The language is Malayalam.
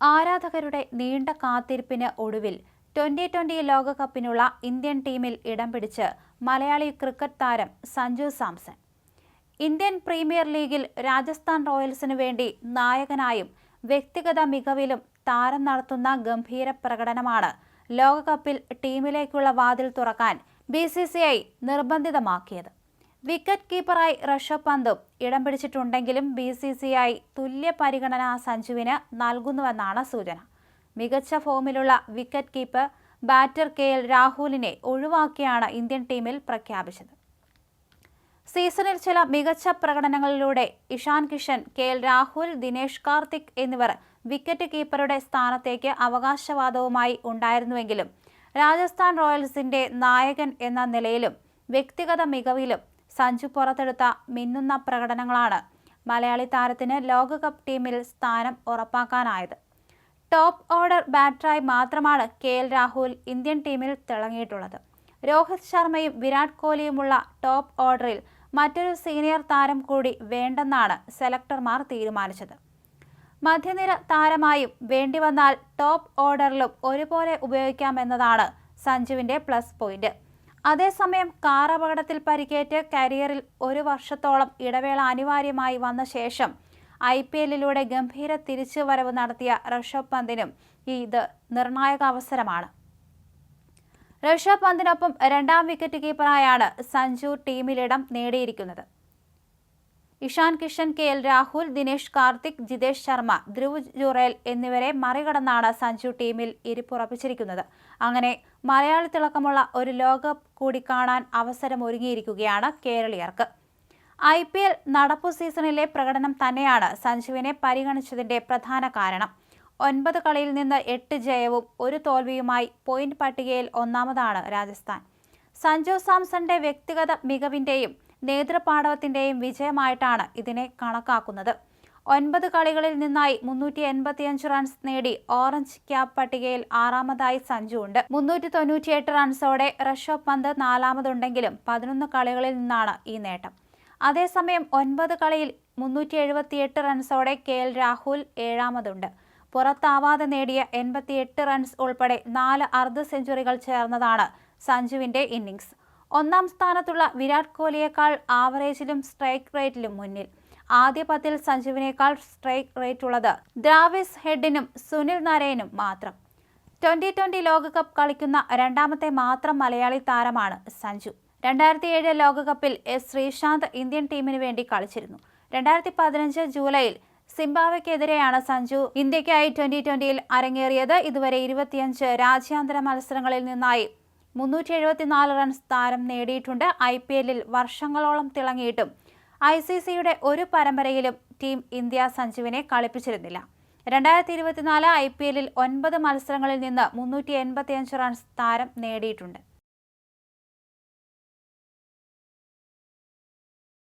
ആരാധകരുടെ നീണ്ട കാത്തിരിപ്പിന് ഒടുവിൽ ട്വന്റി ട്വന്റി ലോകകപ്പിനുള്ള ഇന്ത്യൻ ടീമിൽ ഇടം പിടിച്ച് മലയാളി ക്രിക്കറ്റ് താരം സഞ്ജു സാംസൺ. ഇന്ത്യൻ പ്രീമിയർ ലീഗിൽ രാജസ്ഥാൻ റോയൽസിനു വേണ്ടി നായകനായും വ്യക്തിഗത മികവിലും താരം നടത്തുന്ന ഗംഭീര പ്രകടനമാണ് ലോകകപ്പിൽ ടീമിലേക്കുള്ള വാതിൽ തുറക്കാൻ ബി നിർബന്ധിതമാക്കിയത്. വിക്കറ്റ് കീപ്പറായി ഋഷഭ് പന്തും ഇടം പിടിച്ചിട്ടുണ്ടെങ്കിലും ബി സി സി ഐ തുല്യ പരിഗണന സഞ്ജുവിന് നൽകുന്നുവെന്നാണ് സൂചന. മികച്ച ഫോമിലുള്ള wicket keeper batter K L രാഹുലിനെ ഒഴിവാക്കിയാണ് ഇന്ത്യൻ ടീമിൽ പ്രഖ്യാപിച്ചത്. സീസണിൽ ചില മികച്ച പ്രകടനങ്ങളിലൂടെ ഇഷാൻ കിഷൻ കെ എൽ രാഹുൽ ദിനേഷ് കാർത്തിക് എന്നിവർ വിക്കറ്റ് കീപ്പറുടെ സ്ഥാനത്തേക്ക് അവകാശവാദവുമായി ഉണ്ടായിരുന്നുവെങ്കിലും രാജസ്ഥാൻ റോയൽസിന്റെ നായകൻ എന്ന നിലയിലും വ്യക്തിഗത മികവിലും സഞ്ജു പുറത്തെടുത്ത മിന്നുന്ന പ്രകടനങ്ങളാണ് മലയാളി താരത്തിന് ലോകകപ്പ് ടീമിൽ സ്ഥാനം ഉറപ്പാക്കാനായത്. ടോപ്പ് ഓർഡർ ബാറ്ററായി മാത്രമാണ് കെ എൽ രാഹുൽ ഇന്ത്യൻ ടീമിൽ തിളങ്ങിയിട്ടുള്ളത്. രോഹിത് ശർമ്മയും വിരാട് കോഹ്ലിയുമുള്ള ടോപ്പ് ഓർഡറിൽ മറ്റൊരു സീനിയർ താരം കൂടി വേണ്ടെന്നാണ് സെലക്ടർമാർ തീരുമാനിച്ചത്. മധ്യനിര താരമായും വേണ്ടി വന്നാൽ ടോപ്പ് ഓർഡറിലും ഒരുപോലെ ഉപയോഗിക്കാമെന്നതാണ് സഞ്ജുവിന്റെ പ്ലസ് പോയിന്റ്. അതേസമയം കാർ അപകടത്തിൽ പരിക്കേറ്റ് കരിയറിൽ ഒരു വർഷത്തോളം ഇടവേള അനിവാര്യമായി വന്ന ശേഷം ഐ പി എല്ലിലൂടെ ഗംഭീര തിരിച്ചുവരവ് നടത്തിയ ഋഷഭ് പന്തിനും ഇത് നിർണായക അവസരമാണ്. ഋഷഭ് പന്തിനൊപ്പം രണ്ടാം വിക്കറ്റ് കീപ്പറായാണ് സഞ്ജു ടീമിലിടം നേടിയിരിക്കുന്നത്. ഇഷാൻ കിഷൻ കെ എൽ രാഹുൽ ദിനേശ് കാർത്തിക് ജിതേഷ് ശർമ്മ ധ്രുവ് ജുറേൽ എന്നിവരെ മറികടന്നാണ് സഞ്ജു ടീമിൽ ഇരിപ്പുറപ്പിച്ചിരിക്കുന്നത്. അങ്ങനെ മലയാളി തിളക്കമുള്ള ഒരു ലോകകപ്പ് കൂടി കാണാൻ അവസരമൊരുങ്ങിയിരിക്കുകയാണ് കേരളീയർക്ക്. ഐ പി എൽ നടപ്പു സീസണിലെ പ്രകടനം തന്നെയാണ് സഞ്ജുവിനെ പരിഗണിച്ചതിന്റെ പ്രധാന കാരണം. ഒൻപത് കളിയിൽ നിന്ന് എട്ട് ജയവും ഒരു തോൽവിയുമായി പോയിന്റ് പട്ടികയിൽ ഒന്നാമതാണ് രാജസ്ഥാൻ. സഞ്ജു സാംസന്റെ വ്യക്തിഗത മികവിന്റെയും നേതൃപാടവത്തിന്റെയും വിജയമായിട്ടാണ് ഇതിനെ കണക്കാക്കുന്നത്. ഒൻപത് കളികളിൽ നിന്നായി മുന്നൂറ്റി എൺപത്തിയഞ്ച് റൺസ് നേടി ഓറഞ്ച് ക്യാപ് പട്ടികയിൽ ആറാമതായി സഞ്ജു ഉണ്ട്. മുന്നൂറ്റി തൊണ്ണൂറ്റിയെട്ട് റൺസോടെ ഋഷഭ് പന്ത് നാലാമതുണ്ടെങ്കിലും പതിനൊന്ന് കളികളിൽ നിന്നാണ് ഈ നേട്ടം. അതേസമയം ഒൻപത് കളിയിൽ മുന്നൂറ്റി എഴുപത്തിയെട്ട് റൺസോടെ കെ എൽ രാഹുൽ ഏഴാമതുണ്ട്. പുറത്താവാതെ നേടിയ എൺപത്തിയെട്ട് റൺസ് ഉൾപ്പെടെ നാല് അർദ്ധ സെഞ്ചുറികൾ ചേർന്നതാണ് സഞ്ജുവിന്റെ ഇന്നിംഗ്സ് ഒന്നാം സ്ഥാനത്തുള്ള വിരാട് കോഹ്ലിയേക്കാൾ ആവറേജിലും സ്ട്രൈക്ക് റേറ്റിലും മുന്നിൽ. ആദ്യ പത്തിൽ സഞ്ജുവിനേക്കാൾ സ്ട്രൈക്ക് റേറ്റ് ഉള്ളത് ദ്രാവിസ് ഹെഡിനും സുനിൽ നരേനും മാത്രം. ട്വന്റി ട്വന്റി ലോകകപ്പ് കളിക്കുന്ന രണ്ടാമത്തെ മാത്രം മലയാളി താരമാണ് സഞ്ജു. രണ്ടായിരത്തി ഏഴ് ലോകകപ്പിൽ എസ് ശ്രീശാന്ത് ഇന്ത്യൻ ടീമിന് വേണ്ടി കളിച്ചിരുന്നു. രണ്ടായിരത്തി പതിനഞ്ച് ജൂലൈയിൽ സിംബാബ്വെക്കെതിരെയാണ് സഞ്ജു ഇന്ത്യക്കായി ട്വന്റി ട്വന്റിയിൽ അരങ്ങേറിയത്. ഇതുവരെ ഇരുപത്തിയഞ്ച് രാജ്യാന്തര മത്സരങ്ങളിൽ നിന്നായി മുന്നൂറ്റി എഴുപത്തിനാല് റൺസ് താരം നേടിയിട്ടുണ്ട്. ഐ പി എല്ലിൽ വർഷങ്ങളോളം തിളങ്ങിയിട്ടും ഐ സി സിയുടെ ഒരു പരമ്പരയിലും ടീം ഇന്ത്യ സഞ്ജുവിനെ കളിപ്പിച്ചിരുന്നില്ല. രണ്ടായിരത്തി ഇരുപത്തിനാല് ഐ പി എല്ലിൽ ഒൻപത് മത്സരങ്ങളിൽ നിന്ന് മുന്നൂറ്റി എൺപത്തിയഞ്ച് റൺസ് താരം നേടിയിട്ടുണ്ട്.